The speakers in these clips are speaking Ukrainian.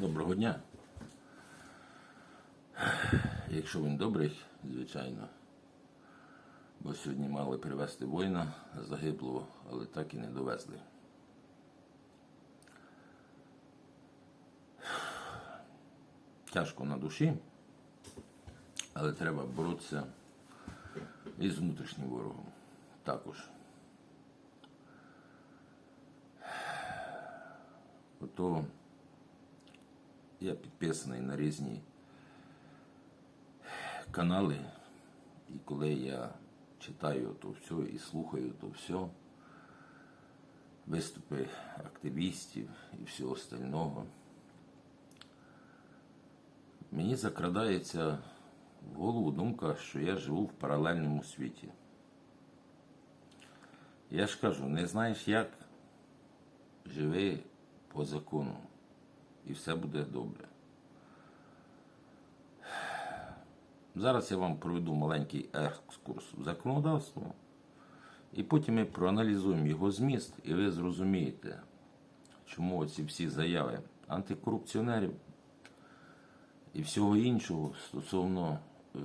Доброго дня. Якщо він добрий, звичайно. Бо сьогодні мали привезти воїна загиблого, але так і не довезли. Тяжко на душі, але треба боротися із внутрішнім ворогом також. Ото я підписаний на різні канали, і коли я читаю то все і слухаю то все, виступи активістів і всього остального, мені закрадається в голову думка, що я живу в паралельному світі. Я ж кажу, не знаєш як, живи по закону, і все буде добре. Зараз я вам проведу маленький екскурс в законодавство, і потім ми проаналізуємо його зміст, і ви зрозумієте, чому ці всі заяви антикорупціонерів і всього іншого стосовно е,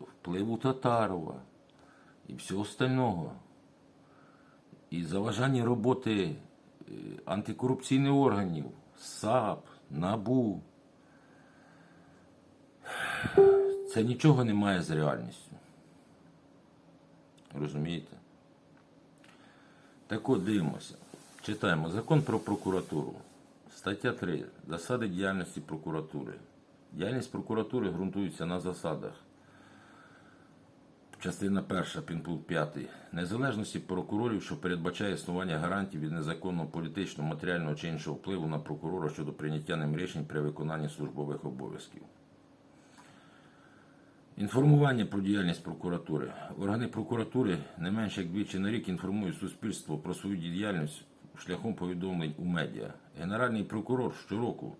впливу Татарова і всього остального, і заважання роботи е, антикорупційних органів, САП, НАБУ. Це нічого не має з реальністю. Розумієте? Так от дивимося. Читаємо закон про прокуратуру. Стаття 3. Засади діяльності прокуратури. Діяльність прокуратури ґрунтується на засадах. Частина перша, пінпункт 5. Незалежності прокурорів, що передбачає існування гарантій від незаконного політичного, матеріального чи іншого впливу на прокурора щодо прийняття ним рішень при виконанні службових обов'язків. Інформування про діяльність прокуратури. Органи прокуратури не менше як двічі на рік інформують суспільство про свою діяльність шляхом повідомлень у медіа. Генеральний прокурор щороку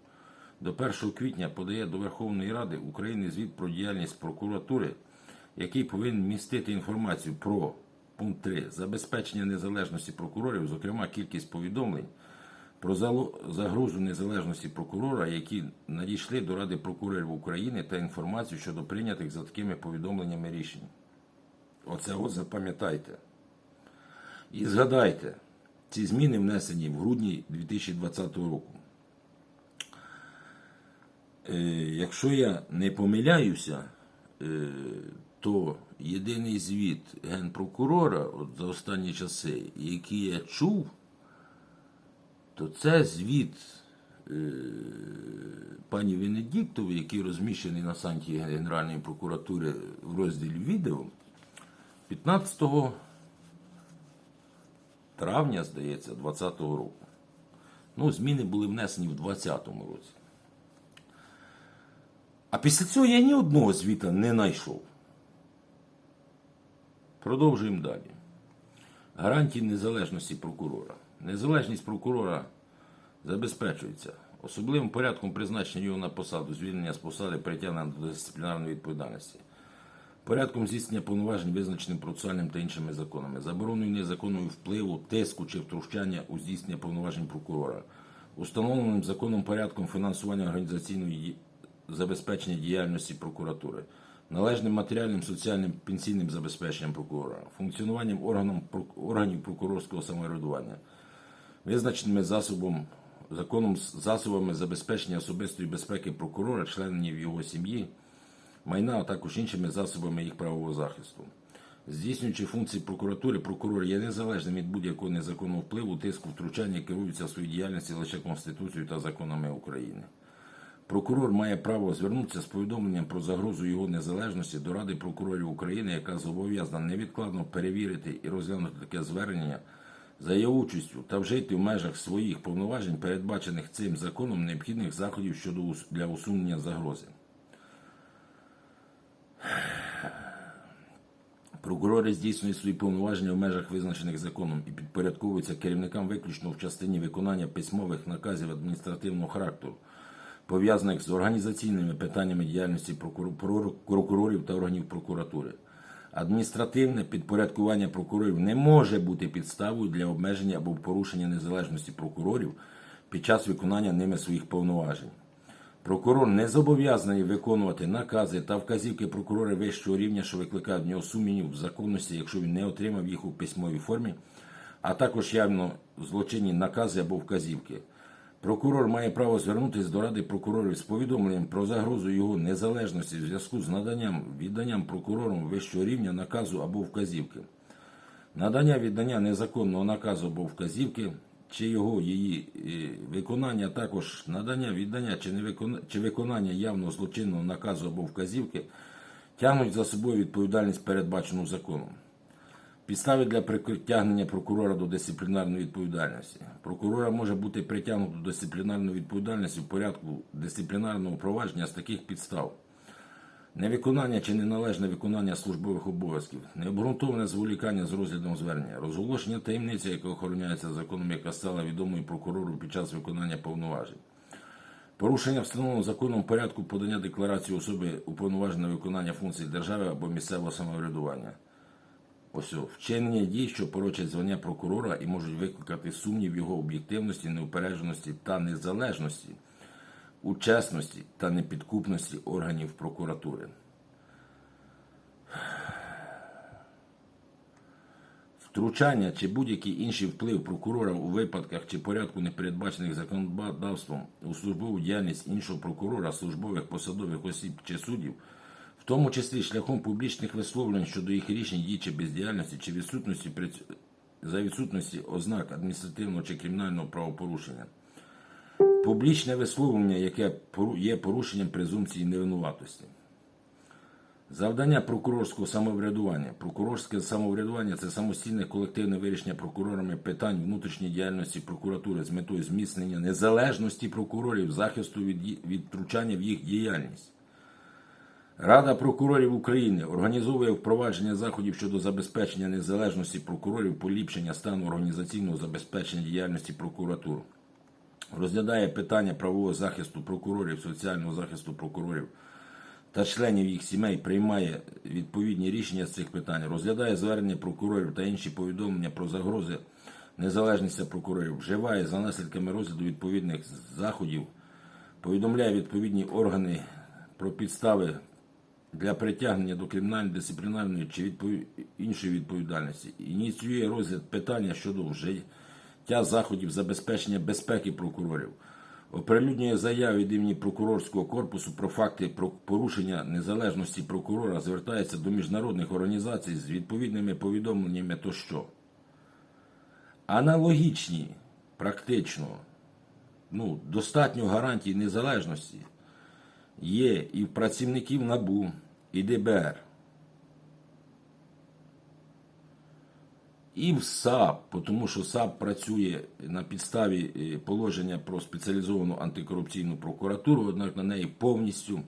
до 1 квітня подає до Верховної Ради України звіт про діяльність прокуратури, який повинен містити інформацію про пункт 3. забезпечення незалежності прокурорів, зокрема кількість повідомлень про загрозу незалежності прокурора, які надійшли до Ради прокурорів України та інформацію щодо прийнятих за такими повідомленнями рішень. Оце от запам'ятайте. І згадайте, ці зміни внесені в грудні 2020 року. Е, якщо я не помиляюся, е, то єдиний звіт генпрокурора от за останні часи, який я чув, то це звіт е, пані Венедіктової, який розміщений на сайті Генеральної прокуратури в розділі відео 15 травня, здається, 2020 року. Ну, зміни були внесені в 2020 році. А після цього я ні одного звіта не знайшов. Продовжуємо далі. Гарантії незалежності прокурора. Незалежність прокурора забезпечується особливим порядком призначення його на посаду, звільнення з посади, притягнення до дисциплінарної відповідальності, порядком здійснення повноважень, визначеним процесуальним та іншими законами, забороною незаконного впливу, тиску чи втручання у здійснення повноважень прокурора, установленим законом порядком фінансування організаційної забезпечення діяльності прокуратури, належним матеріальним, соціальним, пенсійним забезпеченням прокурора, функціонуванням органом, органів прокурорського самоврядування, визначеними засобом, законом засобами забезпечення особистої безпеки прокурора, членів його сім'ї, майна, а також іншими засобами їх правового захисту. Здійснюючи функції прокуратури, прокурор є незалежним від будь-якого незаконного впливу, тиску, втручання, керується в своїй діяльності лише Конституцією та законами України. Прокурор має право звернутися з повідомленням про загрозу його незалежності до Ради прокурорів України, яка зобов'язана невідкладно перевірити і розглянути таке звернення за його участю та вжити в межах своїх повноважень, передбачених цим законом, необхідних заходів щодо для усунення загрози. Прокурори здійснюють свої повноваження в межах визначених законом і підпорядковуються керівникам виключно в частині виконання письмових наказів адміністративного характеру, пов'язаних з організаційними питаннями діяльності прокурорів та органів прокуратури. Адміністративне підпорядкування прокурорів не може бути підставою для обмеження або порушення незалежності прокурорів під час виконання ними своїх повноважень. Прокурор не зобов'язаний виконувати накази та вказівки прокурора вищого рівня, що викликають в нього сумнівів в законності, якщо він не отримав їх у письмовій формі, а також явно злочинні накази або вказівки. Прокурор має право звернутися до Ради прокурорів з повідомленням про загрозу його незалежності в зв'язку з наданням відданням прокурором вищого рівня наказу або вказівки. Надання віддання незаконного наказу або вказівки, чи його її е, виконання, також надання віддання чи, не викона... чи виконання явно злочинного наказу або вказівки тягнуть за собою відповідальність, передбачену законом. Підстави для притягнення прокурора до дисциплінарної відповідальності. Прокурора може бути притягнуто до дисциплінарної відповідальності в порядку дисциплінарного провадження з таких підстав. Невиконання чи неналежне виконання службових обов'язків, необґрунтоване зволікання з розглядом звернення, розголошення таємниці, яка охороняється законом, яка стала відомою прокурору під час виконання повноважень, порушення встановленого законом порядку подання декларації особи уповноваженої виконання функцій держави або місцевого самоврядування. Ось вчинення дій, що порочать звання прокурора і можуть викликати сумнів його об'єктивності, неупередженості та незалежності у чесності та непідкупності органів прокуратури. Втручання чи будь-який інший вплив прокурора у випадках чи порядку, не передбачених законодавством у службову діяльність іншого прокурора, службових посадових осіб чи суддів, в тому числі шляхом публічних висловлень щодо їх рішень, дій чи бездіяльності, чи відсутності за відсутності ознак адміністративного чи кримінального правопорушення. Публічне висловлення, яке є порушенням презумпції невинуватості. Завдання прокурорського самоврядування. Прокурорське самоврядування це самостійне колективне вирішення прокурорами питань внутрішньої діяльності прокуратури з метою зміцнення незалежності прокурорів, захисту від, втручання в їх діяльність. Рада прокурорів України організовує впровадження заходів щодо забезпечення незалежності прокурорів, поліпшення стану організаційного забезпечення діяльності прокуратур. Розглядає питання правового захисту прокурорів, соціального захисту прокурорів та членів їх сімей, приймає відповідні рішення з цих питань, розглядає звернення прокурорів та інші повідомлення про загрози незалежності прокурорів, вживає за наслідками розгляду відповідних заходів, повідомляє відповідні органи про підстави для притягнення до кримінальної, дисциплінарної чи відпові- іншої відповідальності, ініціює розгляд питання щодо вжиття заходів забезпечення безпеки прокурорів, оприлюднює заяви від імені прокурорського корпусу про факти порушення незалежності прокурора, звертається до міжнародних організацій з відповідними повідомленнями тощо. Аналогічні, практично, ну, достатньо гарантій незалежності є і в працівників НАБУ, і ДБР. І в САП, тому що САП працює на підставі е, положення про спеціалізовану антикорупційну прокуратуру, однак на неї повністю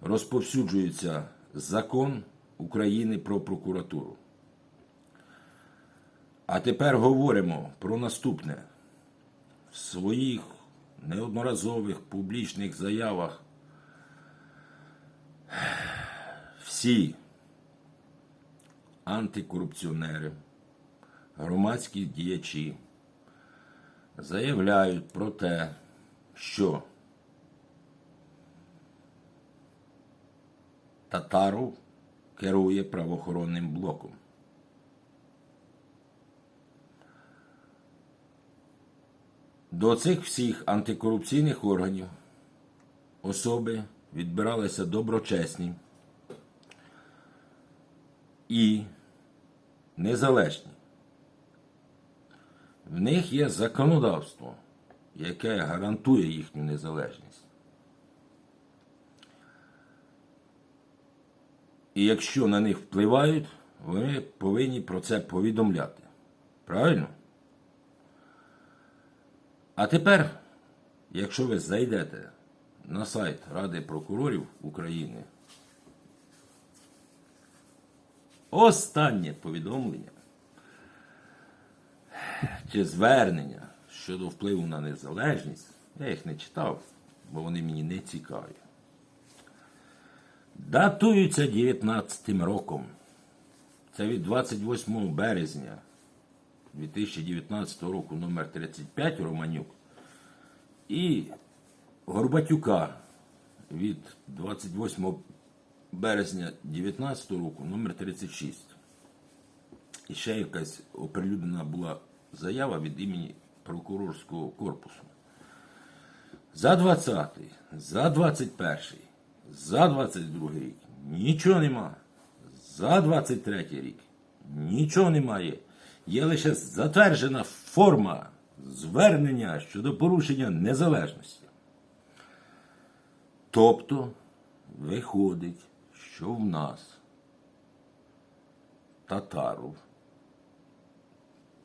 розповсюджується закон України про прокуратуру. А тепер говоримо про наступне. В своїх неодноразових публічних заявах всі антикорупціонери, громадські діячі заявляють про те, що Татаров керує правоохоронним блоком. До цих всіх антикорупційних органів особи відбиралися доброчесні і незалежні. В них є законодавство, яке гарантує їхню незалежність. І якщо на них впливають, вони повинні про це повідомляти. Правильно? А тепер, якщо ви зайдете на сайт Ради прокурорів України, останнє повідомлення чи звернення щодо впливу на незалежність, я їх не читав, бо вони мені не цікаві. Датуються 19 роком. Це від 28 березня 2019 року номер 35 Романюк І Горбатюка від 28 березня 2019 року, номер 36. І ще якась оприлюднена була заява від імені прокурорського корпусу. За 20, за 21, за 22 рік нічого нема. За 23 рік нічого немає. Є лише затверджена форма звернення щодо порушення незалежності. Тобто виходить, що в нас Татаров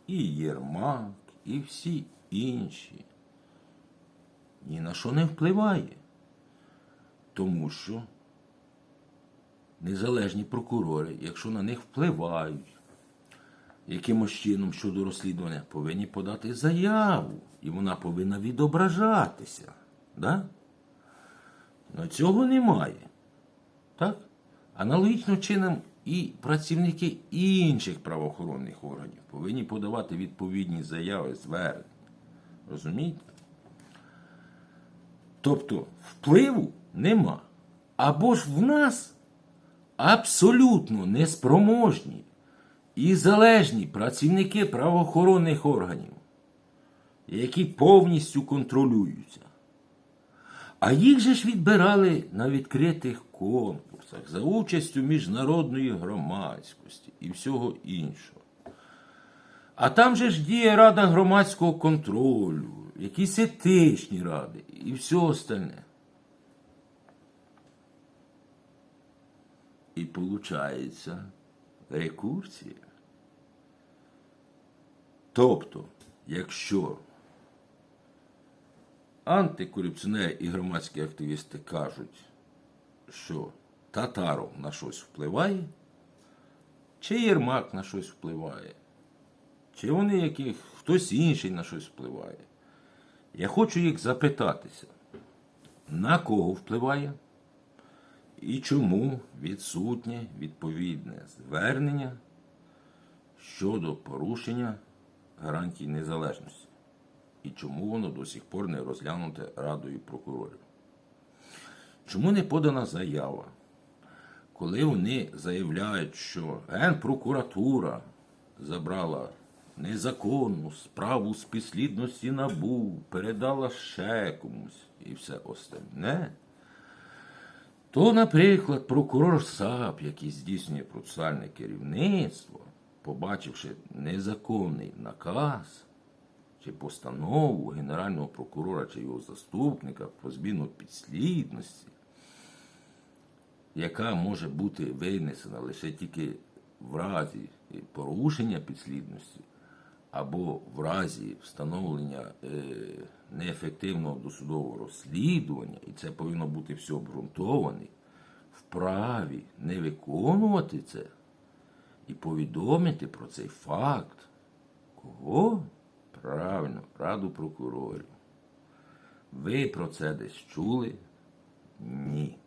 і Єрмак, і всі інші ні на що не впливає. Тому що незалежні прокурори, якщо на них впливають якимось чином щодо розслідування, повинні подати заяву, і вона повинна відображатися. Да? Но цього немає. Так? Аналогічно чином і працівники інших правоохоронних органів повинні подавати відповідні заяви, звернення. Розумієте? Тобто впливу нема. Або ж в нас абсолютно неспроможні і залежні працівники правоохоронних органів, які повністю контролюються. А їх же ж відбирали на відкритих конкурсах за участю міжнародної громадськості і всього іншого. А там же ж діє Рада громадського контролю, якісь етичні ради і все остальне. І виходить рекурсія. Тобто, якщо антикорупціонери і громадські активісти кажуть, що Татаров на щось впливає, чи Єрмак на щось впливає, чи вони яких хтось інший на щось впливає. Я хочу їх запитатися, на кого впливає і чому відсутнє відповідне звернення щодо порушення гарантій незалежності і чому воно до сих пор не розглянуте Радою прокурорів. Чому не подана заява, коли вони заявляють, що Генпрокуратура забрала незаконну справу з підслідності набу, передала ще комусь і все остальне, то, наприклад, прокурор САП, який здійснює процесуальне керівництво, побачивши незаконний наказ чи постанову Генерального прокурора чи його заступника про зміну підслідності, яка може бути винесена лише тільки в разі порушення підслідності або в разі встановлення е, неефективного досудового розслідування, і це повинно бути все обґрунтоване, вправі не виконувати це і повідомити про цей факт. Кого? Правильно, Раду прокурорів. Ви про це десь чули? Ні.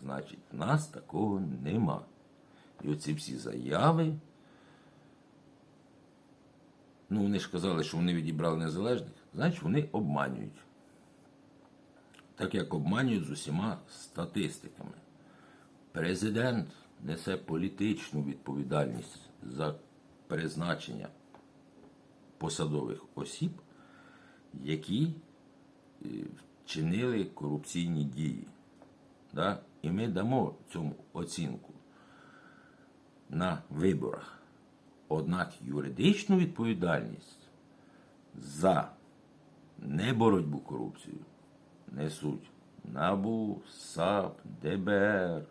Значить, в нас такого нема. І оці всі заяви. Ну, вони ж казали, що вони відібрали незалежних, значить вони обманюють. Так як обманюють з усіма статистиками. Президент несе політичну відповідальність за призначення посадових осіб, які е, вчинили корупційні дії. Да? І ми дамо цьому оцінку на виборах. Однак юридичну відповідальність за неборотьбу корупцію несуть НАБУ, САП, ДБР,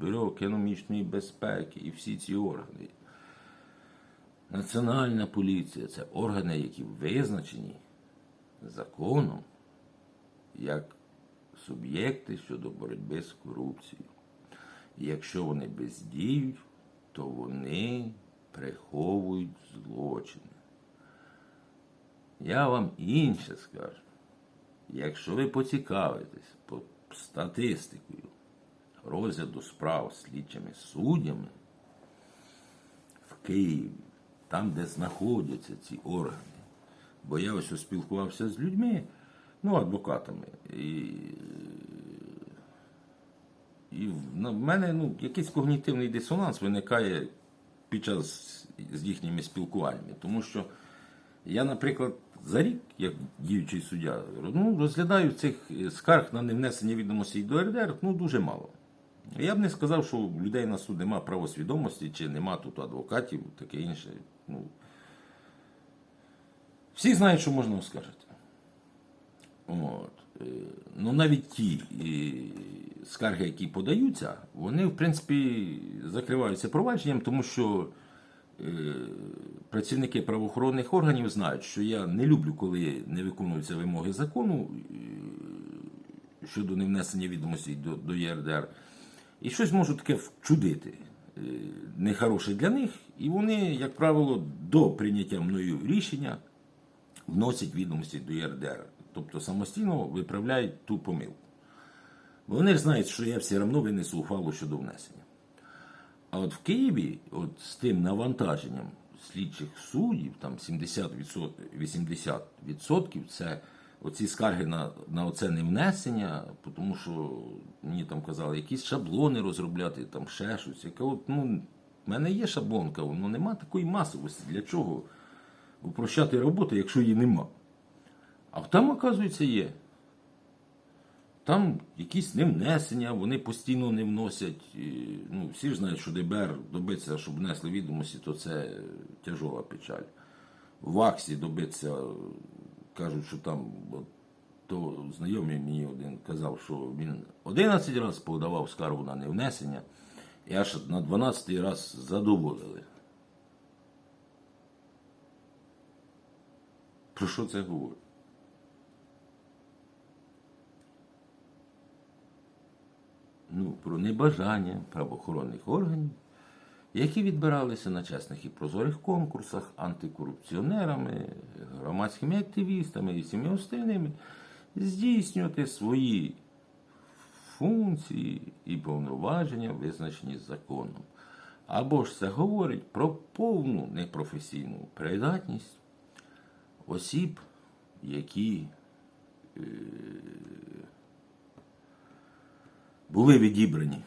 Бюро економічної безпеки і всі ці органи. Національна поліція це органи, які визначені законом як суб'єкти щодо боротьби з корупцією. І якщо вони бездіють, то вони приховують злочини. Я вам інше скажу. Якщо ви поцікавитесь по статистикою розгляду справ слідчими суддями в Києві, там, де знаходяться ці органи, Бо я ось спілкувався з людьми, ну, адвокатами. І, і в мене ну, якийсь когнітивний дисонанс виникає під час з їхніми спілкуваннями. Тому що я, наприклад, за рік, як діючий суддя, ну, розглядаю цих е, скарг на невнесення відомостей до РДР ну, дуже мало. Я б не сказав, що у людей на суд нема правосвідомості, чи нема тут адвокатів, таке інше. Ну, всі знають, що можна оскаржити. От. Е, Ну, навіть ті е, скарги, які подаються, вони, в принципі, закриваються провадженням, тому що е, працівники правоохоронних органів знають, що я не люблю, коли не виконуються вимоги закону щодо невнесення відомостей до, до ЄРДР. І щось можуть таке вчудити е, нехороше для них, і вони, як правило, до прийняття мною рішення вносять відомості до ЄРДР. Тобто самостійно виправляють ту помилку. Бо вони ж знають, що я все одно винесу ухвалу щодо внесення. А от в Києві, от з тим навантаженням слідчих суддів, там 70%, 80% це оці скарги на, на оце невнесення, тому що мені там казали, якісь шаблони розробляти, там ще щось. Яке от, ну, в мене є шаблонка, воно нема такої масовості. Для чого упрощати роботу, якщо її нема? А там, оказується, є. Там якісь невнесення, вони постійно не вносять. Ну, всі ж знають, що ДБР добиться, щоб внесли відомості, то це тяжова печаль. В АКСі добиться, кажуть, що там, то знайомий мені один казав, що він 11 разів подавав скаргу на невнесення, і аж на 12 раз задоволили. Про що це говорить? ну, про небажання правоохоронних органів, які відбиралися на чесних і прозорих конкурсах антикорупціонерами, громадськими активістами і всіми остальними, здійснювати свої функції і повноваження, визначені законом. Або ж це говорить про повну непрофесійну придатність осіб, які були відібрані.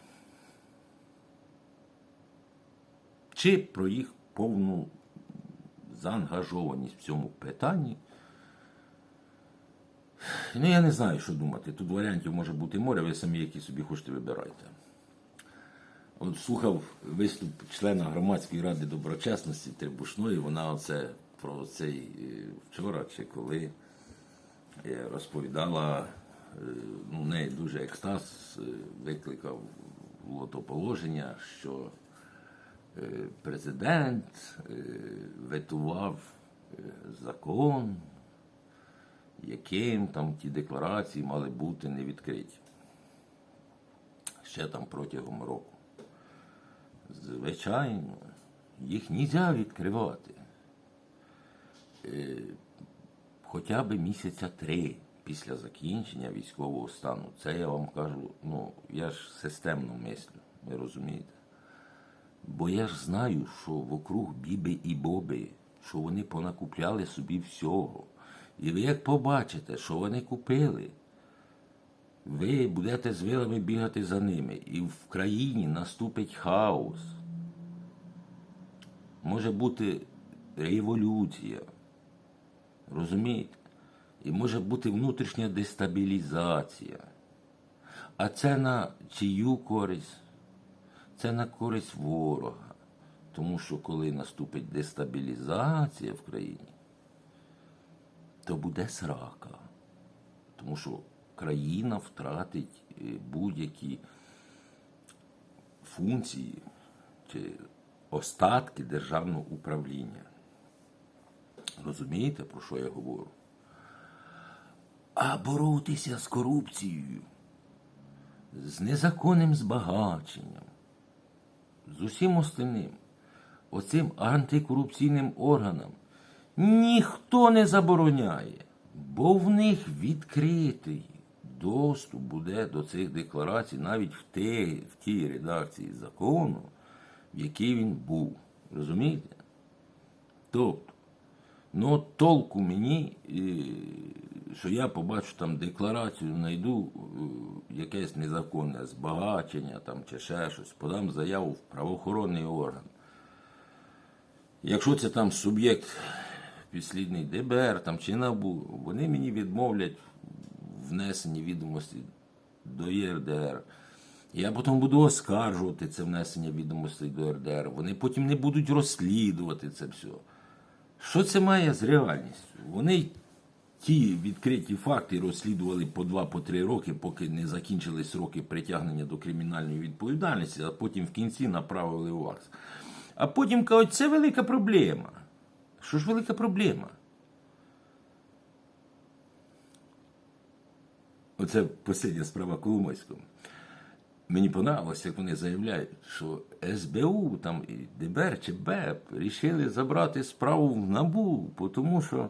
Чи про їх повну заангажованість в цьому питанні. Ну, я не знаю, що думати. Тут варіантів може бути море, ви самі які собі хочете вибирайте. От слухав виступ члена громадської ради доброчесності Трибушної, вона оце про цей е, вчора чи коли е, розповідала е, ну, неї дуже екстаз викликав лотоположення, що президент е, ветував е, закон, яким там ті декларації мали бути не відкриті. Ще там протягом року. Звичайно, їх не можна відкривати. Е, хоча б місяця три після закінчення військового стану. Це я вам кажу, ну, я ж системно мислю, ви розумієте? Бо я ж знаю, що вокруг біби і боби, що вони понакупляли собі всього. І ви як побачите, що вони купили, ви будете з вилами бігати за ними. І в країні наступить хаос. Може бути революція. Розумієте? І може бути внутрішня дестабілізація. А це на чию користь? Це на користь ворога. Тому що коли наступить дестабілізація в країні, то буде срака. Тому що країна втратить е, будь-які функції чи остатки державного управління. Розумієте, про що я говорю? А боротися з корупцією, з незаконним збагаченням, з усім остальним, оцим антикорупційним органам ніхто не забороняє, бо в них відкритий доступ буде до цих декларацій навіть в тій, в тій редакції закону, в якій він був. Розумієте? Тобто, Ну, толку мені, е, що я побачу там декларацію, знайду е, якесь незаконне збагачення там, чи ще щось, подам заяву в правоохоронний орган. Якщо це там суб'єкт підслідний ДБР там, чи НАБУ, вони мені відмовлять в внесенні відомості до ЄРДР. Я потім буду оскаржувати це внесення відомостей до РДР. Вони потім не будуть розслідувати це все. Що це має з реальністю? Вони ті відкриті факти розслідували по два, по три роки, поки не закінчились сроки притягнення до кримінальної відповідальності, а потім в кінці направили у ВАКС. А потім кажуть, це велика проблема. Що ж велика проблема? Оце остання справа Коломойського. Мені понравилося, як вони заявляють, що СБУ там і ДБР чи БЕП рішили забрати справу в НАБУ, тому що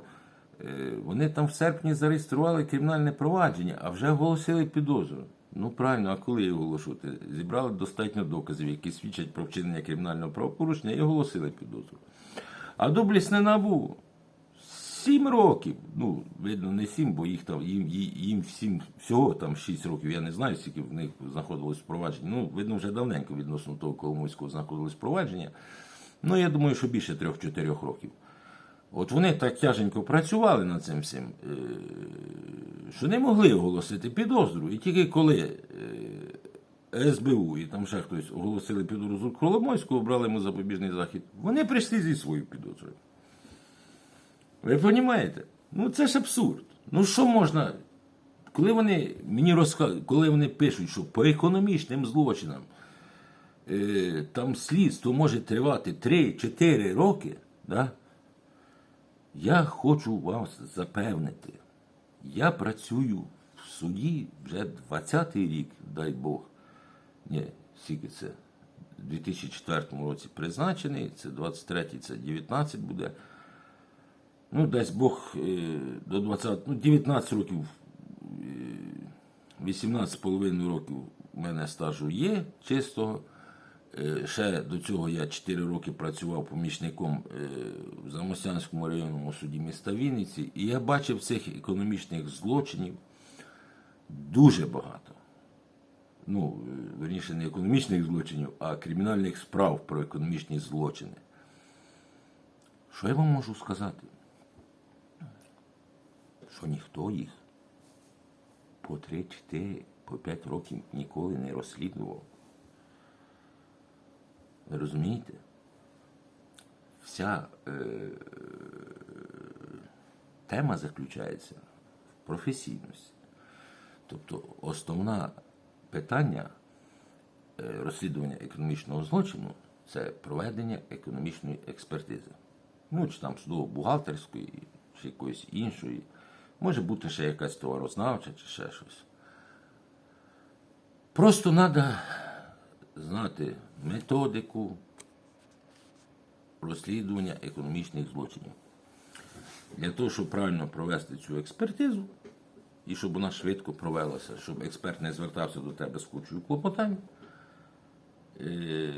вони там в серпні зареєстрували кримінальне провадження, а вже оголосили підозру. Ну правильно, а коли її оголошувати? Зібрали достатньо доказів, які свідчать про вчинення кримінального правопорушення і оголосили підозру. А доблісне НАБУ Сім років. Ну, видно, не сім, бо їх там їм, їм, всім всього там шість років. Я не знаю, скільки в них знаходилось впровадження. Ну, видно, вже давненько відносно того Коломойського знаходилось впровадження. Ну, я думаю, що більше трьох-чотирьох років. От вони так тяженько працювали над цим всім, е, що не могли оголосити підозру. І тільки коли е, СБУ і там ще хтось оголосили підозру Коломойського, обрали йому запобіжний захід, вони прийшли зі своєю підозрою. Ви розумієте? Ну це ж абсурд. Ну що можна. Коли вони мені розказують, коли вони пишуть, що по економічним злочинам е, там слідство може тривати 3-4 роки, да? Я хочу вас запевнити, я працюю в суді вже 20-й рік, дай Бог. Ні, скільки це? У 2004 році призначений, це 23-й, це 19 буде ну, дасть Бог е, до 20, ну, 19 років, 18,5 років у мене стажу є чистого. Е, Ще до цього я 4 роки працював помічником е, в Замостянському районному суді міста Вінниці, і я бачив цих економічних злочинів дуже багато. Ну, е, верніше, не економічних злочинів, а кримінальних справ про економічні злочини. Що я вам можу сказати? що ніхто їх по 3-4, по 5 років ніколи не розслідував. Розумієте? Вся е, тема заключається в професійності. Тобто основне питання е, розслідування економічного злочину це проведення економічної експертизи. Ну, чи там судово-бухгалтерської, чи якоїсь іншої. Може бути ще якась товарознавча чи ще щось. Просто треба знати методику розслідування економічних злочинів. Для того, щоб правильно провести цю експертизу, і щоб вона швидко провелася, щоб експерт не звертався до тебе з кучою клопотань, е,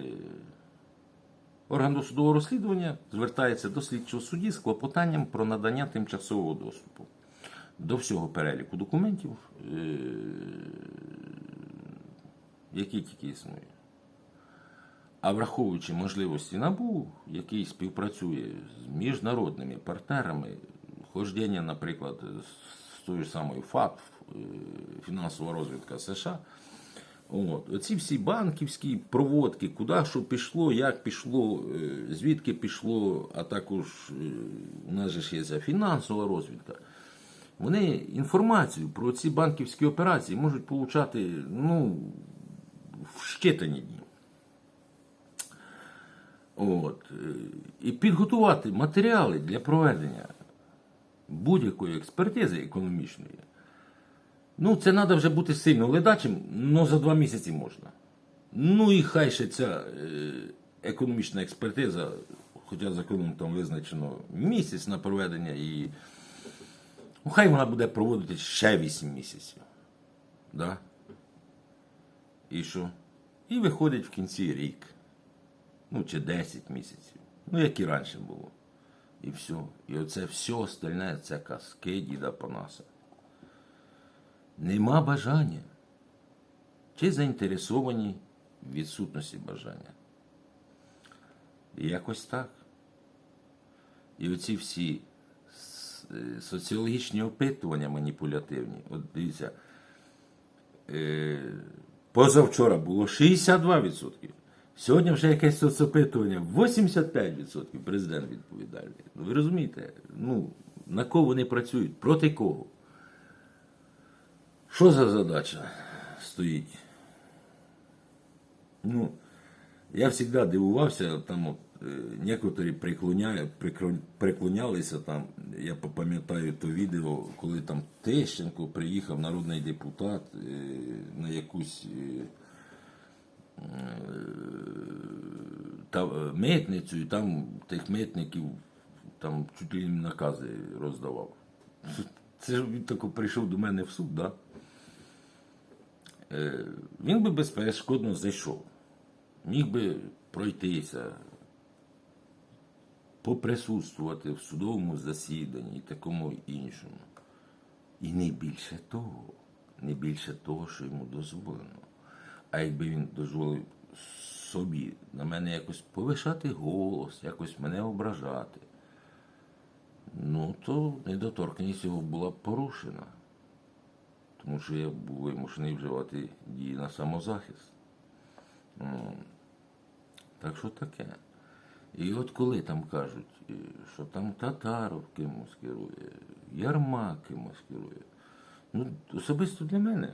орган досудового розслідування звертається до слідчого судді з клопотанням про надання тимчасового доступу до всього переліку документів, е, які тільки існують. А враховуючи можливості НАБУ, який співпрацює з міжнародними партнерами, хождення, наприклад, з тою самою ФАТ, е, фінансова розвідка США. От. Оці всі банківські проводки, куди що пішло, як пішло, е, звідки пішло, а також у нас же є ця фінансова розвідка. Вони інформацію про ці банківські операції можуть отримати ну, в щитані дні. От. І підготувати матеріали для проведення будь-якої експертизи економічної. Ну, це треба вже бути сильно ледачим, але за два місяці можна. Ну і хай ще ця е, економічна експертиза, хоча законом там визначено місяць на проведення і. Ну, хай вона буде проводити ще 8 місяців. Да? І що? І виходить в кінці рік. Ну, чи 10 місяців. Ну, як і раніше було. І все. І оце все остальне, це казки діда Панаса. Нема бажання. Чи заінтересовані в відсутності бажання. Якось так. І оці всі соціологічні опитування маніпулятивні. От дивіться, е, позавчора було 62%. Сьогодні вже якесь соцопитування 85% президент відповідальний. Ну, ви розумієте, ну, на кого вони працюють? Проти кого? Що за задача стоїть? Ну, я завжди дивувався, там от, е, некоторі приклонялися там. Я пам'ятаю то відео, коли там Тищенко приїхав народний депутат е, на якусь е, та, е, митницю, і там тих митників там чуть ли накази роздавав. Це ж він тако прийшов до мене в суд, да? Е, він би безперешкодно зайшов. Міг би пройтися, поприсутствувати в судовому засіданні і такому іншому. І не більше того, не більше того, що йому дозволено. А якби він дозволив собі на мене якось повишати голос, якось мене ображати, ну то недоторкність його була порушена. Тому що я був вимушений вживати дії на самозахист. Ну, Так що таке. І от коли там кажуть, що там Татаров кимось керує, Ярмак кимось керує. Ну, особисто для мене.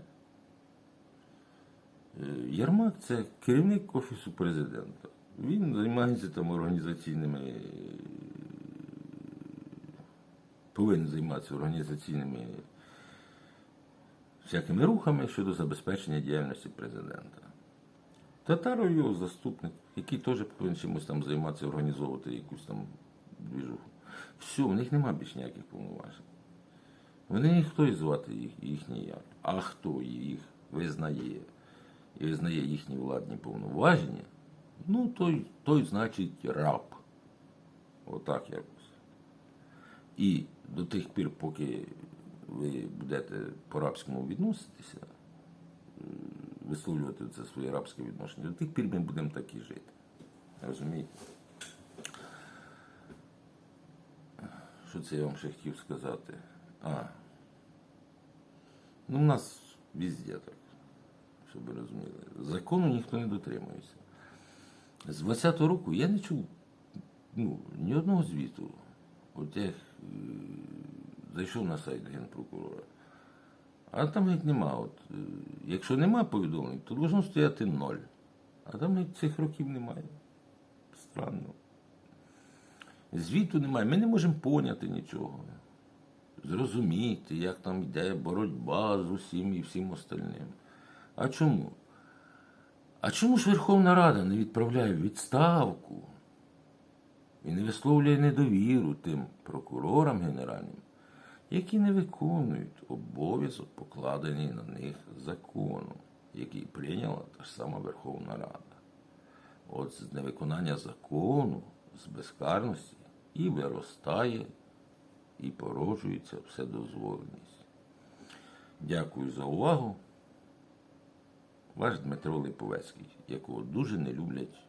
Е, Ярмак це керівник Офісу президента. Він займається там організаційними, е, повинен займатися організаційними всякими рухами щодо забезпечення діяльності президента. Татаров його заступник, який теж повинен чимось там займатися, організовувати якусь там двіжуху. Все, в них нема більш ніяких повноважень. Вони ніхто і звати їх, їх ніяк. А хто їх визнає і визнає їхні владні повноваження, ну той, той значить раб. Отак якось. І до тих пір, поки ви будете по-рабському відноситися, висловлювати це своє рабське відношення, до тих пір ми будемо так і жити. Розумієте? Що це я вам ще хотів сказати? А. Ну, у нас везде так, щоб ви розуміли. Закону ніхто не дотримується. З 20-го року я не чув ну, ні одного звіту. От я е, зайшов на сайт Генпрокурора. А там геть нема. От, е, якщо нема повідомлень, то должно стояти ноль. А там геть цих років немає. Странно. Звіту немає. Ми не можемо поняти нічого. Зрозуміти, як там йде боротьба з усім і всім остальним. А чому? А чому ж Верховна Рада не відправляє відставку і не висловлює недовіру тим прокурорам генеральним, які не виконують обов'язок, покладений на них законом, який прийняла та ж сама Верховна Рада. От з невиконання закону, з безкарності і виростає, і породжується вседозволеність. Дякую за увагу. Ваш Дмитро Липовецький, якого дуже не люблять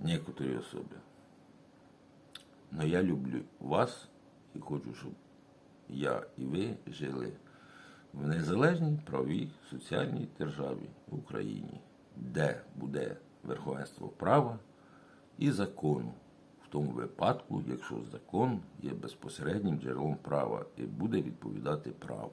некоторі особи. Но я люблю вас і хочу, щоб я і ви жили в незалежній правовій соціальній державі в Україні, де буде верховенство права і закону. В тому випадку, якщо закон є безпосереднім джерелом права і буде відповідати праву.